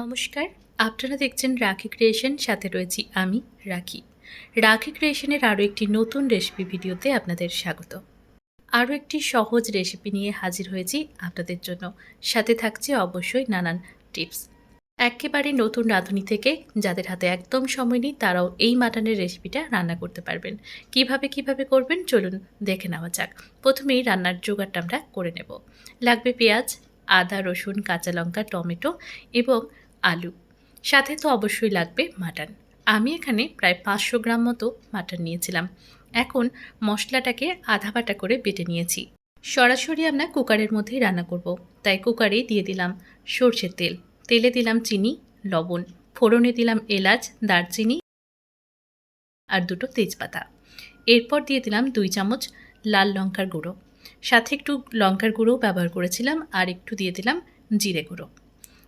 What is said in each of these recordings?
নমস্কার, আপনারা দেখছেন রাখি ক্রিয়েশন, সাথে রয়েছি আমি, রাখি। রাখি ক্রিয়েশনের আরও একটি নতুন রেসিপি ভিডিওতে আপনাদের স্বাগত। আরও একটি সহজ রেসিপি নিয়ে হাজির হয়েছি আপনাদের জন্য। সাথে থাকছে অবশ্যই নানান টিপস। একেবারে নতুন রাঁধুনি থেকে যাদের হাতে একদম সময় নেই, তারাও এই মাটনের রেসিপিটা রান্না করতে পারবেন। কীভাবে কীভাবে করবেন, চলুন দেখে নেওয়া যাক। প্রথমেই রান্নার জোগাড়টা আমরা করে নেব। লাগবে পেঁয়াজ, আদা, রসুন, কাঁচা লঙ্কা, টমেটো এবং আলু। সাথে তো অবশ্যই লাগবে মাটন। আমি এখানে প্রায় পাঁচশো গ্রাম মতো মাটন নিয়েছিলাম। এখন মশলাটাকে আধা বাটা করে বেটে নিয়েছি। সরাসরি আমরা কুকারের মধ্যেই রান্না করব। তাই কুকারেই দিয়ে দিলাম সর্ষের তেল। তেলে দিলাম চিনি, লবণ। ফোড়নে দিলাম এলাচ, দারচিনি আর দুটো তেজপাতা। এরপর দিয়ে দিলাম দুই চামচ লাল লঙ্কার গুঁড়ো। সাথে একটু লঙ্কার গুঁড়োও ব্যবহার করেছিলাম আর একটু দিয়ে দিলাম জিরে গুঁড়ো।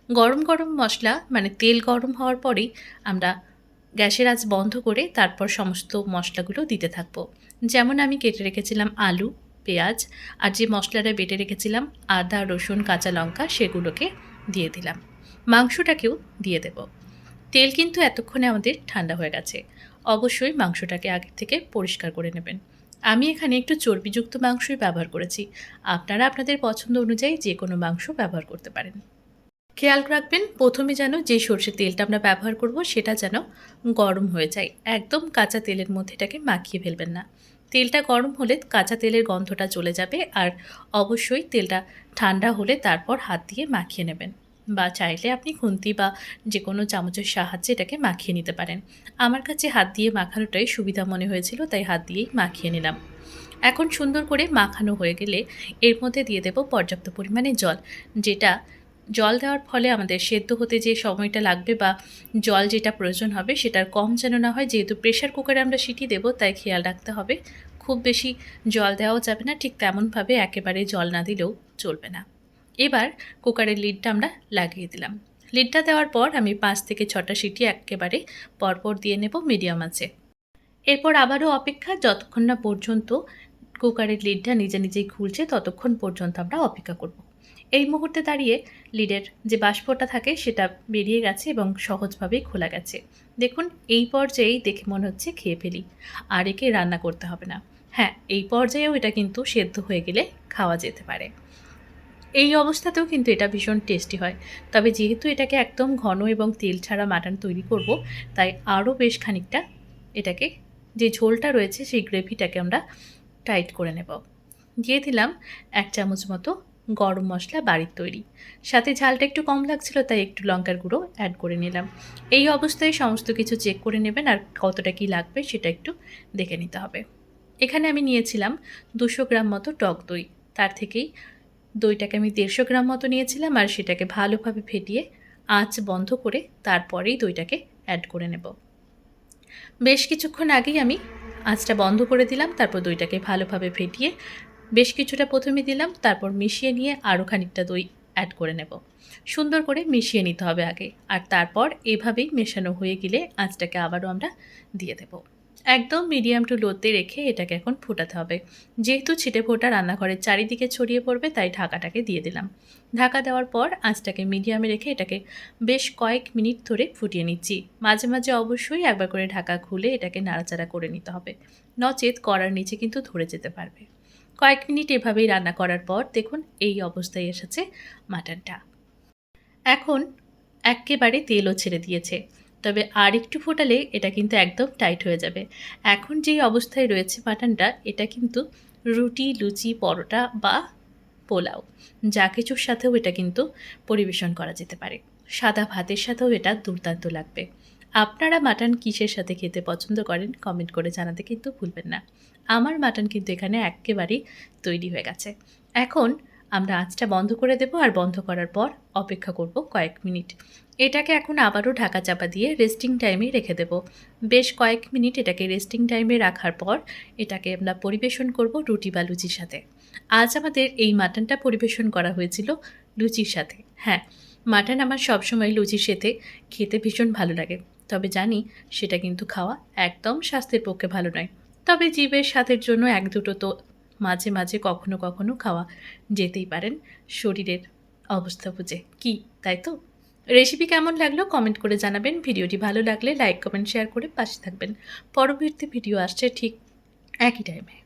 গরম গরম মশলা মানে তেল গরম হওয়ার পরেই আমরা গ্যাসের আঁচ বন্ধ করে তারপর সমস্ত মশলাগুলো দিতে থাকব। যেমন আমি কেটে রেখেছিলাম আলু, পেঁয়াজ, আর যে মশলাটা বেটে রেখেছিলাম, আদা, রসুন, কাঁচা লঙ্কা, সেগুলোকে দিয়ে দিলাম। মাংসটাকেও দিয়ে দেব। তেল কিন্তু এতক্ষণে আমাদের ঠান্ডা হয়ে গেছে। অবশ্যই মাংসটাকে আগে থেকে পরিষ্কার করে নেবেন। আমি এখানে একটু চর্বিযুক্ত মাংসই ব্যবহার করেছি। আপনারা আপনাদের পছন্দ অনুযায়ী যে কোনো মাংস ব্যবহার করতে পারেন। খেয়াল রাখবেন, প্রথমে যেন যে সর্ষের তেলটা আমরা ব্যবহার করব সেটা যেন গরম হয়ে যায়। একদম কাঁচা তেলের মধ্যে এটাকে মাখিয়ে ফেলবেন না। তেলটা গরম হলে কাঁচা তেলের গন্ধটা চলে যাবে আর অবশ্যই তেলটা ঠান্ডা হলে তারপর হাত দিয়ে মাখিয়ে নেবেন। বা চাইলে আপনি খুন্তি বা যে কোনো চামচের সাহায্যে এটাকে মাখিয়ে নিতে পারেন। আমার কাছে হাত দিয়ে মাখানোটাই সুবিধা মনে হয়েছিল, তাই হাত দিয়েই মাখিয়ে নিলাম। এখন সুন্দর করে মাখানো হয়ে গেলে এর মধ্যে দিয়ে দেব পর্যাপ্ত পরিমাণে জল, যেটা জল দেওয়ার ফলে আমাদের সেদ্ধ হতে যে সময়টা লাগবে বা জল যেটা প্রয়োজন হবে সেটার কম যেন না হয়, যেহেতু প্রেশার কুকারে আমরা সিটি দেবো, তাই খেয়াল রাখতে হবে। খুব বেশি জল দেওয়াও যাবে না, ঠিক তেমনভাবে একেবারে জল না দিলেও চলবে না। এবার কুকারের লিডটা আমরা লাগিয়ে দিলাম। লিডটা দেওয়ার পর আমি পাঁচ থেকে ছটা সিটি একেবারে পরপর দিয়ে নেব মিডিয়াম আছে এরপর আবারও অপেক্ষা, যতক্ষণ না পর্যন্ত কুকারের লিডটা নিজে নিজেই খুলছে, ততক্ষণ পর্যন্ত আমরা অপেক্ষা করব। এই মুহূর্তে দাঁড়িয়ে লিডের যে বাষ্পটা থাকে সেটা বেরিয়ে গেছে এবং সহজভাবেই খোলা গেছে। দেখুন, এই পর্যায়েই দেখে মনে হচ্ছে খেয়ে ফেলি। আর একে রান্না করতে হবে না। হ্যাঁ এই পর্যায়েও এটা কিন্তু সেদ্ধ হয়ে গেলে খাওয়া যেতে পারে। এই অবস্থাতেও কিন্তু এটা ভীষণ টেস্টি হয়। তবে যেহেতু এটাকে একদম ঘন এবং তেল ছাড়া মাটন তৈরি করব, তাই আরও বেশ খানিকটা এটাকে, যে ঝোলটা রয়েছে সেই গ্রেভিটাকে আমরা টাইট করে নেব। দিয়ে দিলাম এক চামচ মতো গরম মশলা, বাড়ির তৈরি। সাথে ঝালটা একটু কম লাগছিল, তাই একটু লঙ্কার গুঁড়ো অ্যাড করে নিলাম। এই অবস্থায় সমস্ত কিছু চেক করে নেবেন, আর কতটা কি লাগবে সেটা একটু দেখে নিতে হবে। এখানে আমি নিয়েছিলাম দুশো গ্রাম মতো টক দই। তার থেকেই দইটাকে আমি দেড়শো গ্রাম মতো নিয়েছিলাম, আর সেটাকে ভালোভাবে ফেটিয়ে আঁচ বন্ধ করে তারপরেই দইটাকে অ্যাড করে নেব। বেশ কিছুক্ষণ আগেই আমি আঁচটা বন্ধ করে দিলাম, তারপর দইটাকে ভালোভাবে ফেটিয়ে বেশ কিছুটা প্রথমে দিলাম, তারপর মিশিয়ে নিয়ে আরও খানিকটা দই অ্যাড করে নেব। সুন্দর করে মিশিয়ে নিতে হবে আগে, আর তারপর এভাবেই মেশানো হয়ে গেলে আঁচটাকে আবারও আমরা দিয়ে দেব। একদম মিডিয়াম টু লোতে রেখে এটাকে এখন ফোটাতে হবে। যেহেতু ছিটে ফোটা রান্নাঘরের চারিদিকে ছড়িয়ে পড়বে, তাই ঢাকাটাকে দিয়ে দিলাম। ঢাকা দেওয়ার পর আঁচটাকে মিডিয়ামে রেখে এটাকে বেশ কয়েক মিনিট ধরে ফুটিয়ে নিচ্ছি। মাঝে মাঝে অবশ্যই একবার করে ঢাকা খুলে এটাকে নাড়াচাড়া করে নিতে হবে। নচেত করার নিচে কিন্তু ধরে যেতে পারবে। কয়েক মিনিট এভাবেই রান্না করার পর দেখুন এই অবস্থায় এসেছে মাটনটা। এখন একেবারে তেলও ছেড়ে দিয়েছে, তবে আর একটু ফোটালে এটা কিন্তু একদম টাইট হয়ে যাবে। এখন যেই অবস্থায় রয়েছে মাটনটা, এটা কিন্তু রুটি, লুচি, পরোটা বা পোলাও, যা কিছুর সাথেও এটা কিন্তু পরিবেশন করা যেতে পারে। সাদা ভাতের সাথেও এটা দুর্দান্ত লাগবে। আপনারা মাটন কিসের সাথে খেতে পছন্দ করেন কমেন্ট করে জানাতে কিন্তু ভুলবেন না। আমার মাটন কিন্তু এখানে একেবারেই তৈরি হয়ে গেছে। এখন আমরা আঁচটা বন্ধ করে দেব আর বন্ধ করার পর অপেক্ষা করব কয়েক মিনিট। এটাকে এখন আবারও ঢাকা চাপা দিয়ে রেস্টিং টাইমে রেখে দেব। বেশ কয়েক মিনিট এটাকে রেস্টিং টাইমে রাখার পর এটাকে আমরা পরিবেশন করব রুটি বা লুচির সাথে। আজ আমাদের এই মাটনটা পরিবেশন করা হয়েছিল লুচির সাথে। হ্যাঁ মাটন আমার সবসময় লুচির সাথে খেতে ভীষণ ভালো লাগে। তবে জানি সেটা কিন্তু খাওয়া একদম স্বাস্থ্যের পক্ষে ভালো নয়। তবে জীবের স্বাদের জন্য এক দুটো তো মাঝে মাঝে কখনো কখনো খাওয়া যেতেই পারেন শরীরের অবস্থা বুঝে। কি, তাই তো? রেসিপি কেমন লাগল কমেন্ট করে জানাবেন। ভিডিওটি ভালো লাগলে লাইক, কমেন্ট, শেয়ার করে পাশে থাকবেন। পরবর্তী ভিডিও আসছে ঠিক একই টাইমে